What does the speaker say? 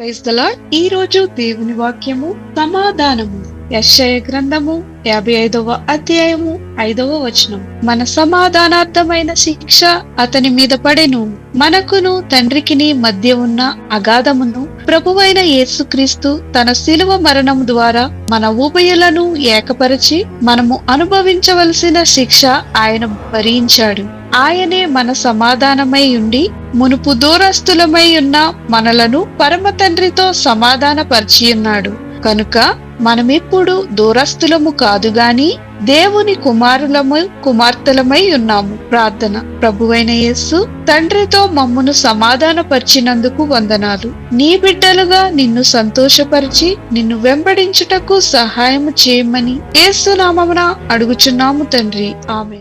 Praise ఈ రోజు దేవుని వాక్యము సమాధానము. యశయ గ్రంథము యాభై ఐదవ అధ్యాయము ఐదవ వచనం. మన సమాధానార్థమైన శిక్ష అతని మీద పడెను. మనకును తండ్రికిని మధ్య ఉన్న అగాధమును ప్రభువైన యేసుక్రీస్తు తన శిలువ మరణం ద్వారా మన ఉభయలను ఏకపరిచి మనము అనుభవించవలసిన శిక్ష ఆయన భరించాడు. ఆయనే మన సమాధానమై ఉండి మునుపు దూరస్తులమై ఉన్న మనలను పరమ తండ్రితో సమాధాన కనుక మనమిప్పుడు దూరస్తులము కాదు గాని దేవుని కుమారులము కుమార్తెలమై ఉన్నాము. ప్రార్థన. ప్రభువైన యేసు తండ్రితో మమ్మును సమాధానపరిచినందుకు వందనాలు. నీ బిడ్డలుగా నిన్ను సంతోషపరిచి నిన్ను వెంబడించుటకు సహాయము చేయమని ఏసునామమున అడుగుచున్నాము తండ్రి. ఆమె